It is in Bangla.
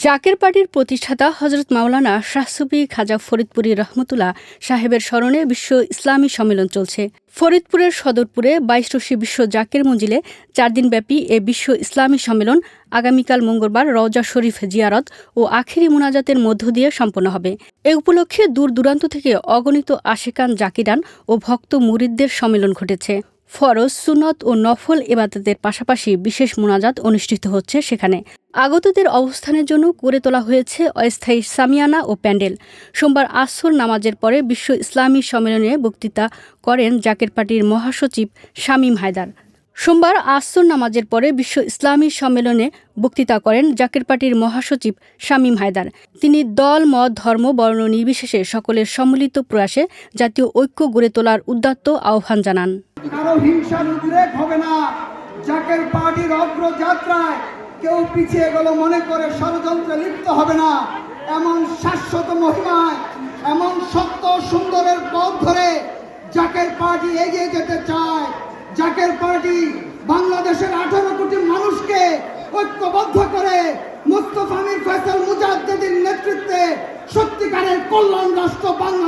জাকের পার্টির প্রতিষ্ঠাতা হজরত মাওলানা শাহসুফি খাজা ফরিদপুরি রহমতুল্লাহ সাহেবের স্মরণে বিশ্ব ইসলামী সম্মেলন চলছে। ফরিদপুরের সদরপুরে বাইশ রশি বিশ্ব জাকের মঞ্জিলে চার দিনব্যাপী এ বিশ্ব ইসলামী সম্মেলন আগামীকাল মঙ্গলবার রওজা শরীফ জিয়ারত ও আখিরি মুনাজাতের মধ্য দিয়ে সম্পন্ন হবে। এ উপলক্ষে দূর দূরান্ত থেকে অগণিত আশেকান জাকিরান ও ভক্ত মুরিদদের সম্মেলন ঘটেছে। ফরজ সুনত ও নফল এবাদতের পাশাপাশি বিশেষ মোনাজাত অনুষ্ঠিত হচ্ছে সেখানে। আগতদের অবস্থানের জন্য করে তোলা হয়েছে অস্থায়ী সামিয়ানা ও প্যান্ডেল। সোমবার আসর নামাজের পরে বিশ্ব ইসলামী সম্মেলনে বক্তৃতা করেন জাকের পার্টির মহাসচিব শামীম হায়দার। সোমবার আসর নামাজের পরে বিশ্ব ইসলামী সম্মেলনে বক্তৃতা করেন জাকের পার্টির মহাসচিব শামীম হায়দার। তিনি দল, মত, ধর্ম, বর্ণ নির্বিশেষে সকলের সম্মিলিত প্রয়াসে জাতীয় ঐক্য গড়ে তোলার উদ্যত্ত আহ্বান জানান। কারও হিংসার উদ্রেক হবে না। জাকের পার্টির অগ্রযাত্রায় কেউ পিছিয়ে গেল মনে করে ষড়যন্ত্রে লিপ্ত হবে না। এমন শাশ্বত মহিমায়, এমন সত্য সুন্দরের পথ ধরে জাকের পার্টি এগিয়ে যেতে চায় জাকের পার্টি বাংলাদেশের আঠারো কোটি মানুষকে ঐক্যবদ্ধ করে মুস্তফা মির ফয়সাল মুজাদ্দেদের নেতৃত্বে সত্যিকারের কল্যাণ রাষ্ট্র বাংলাদেশ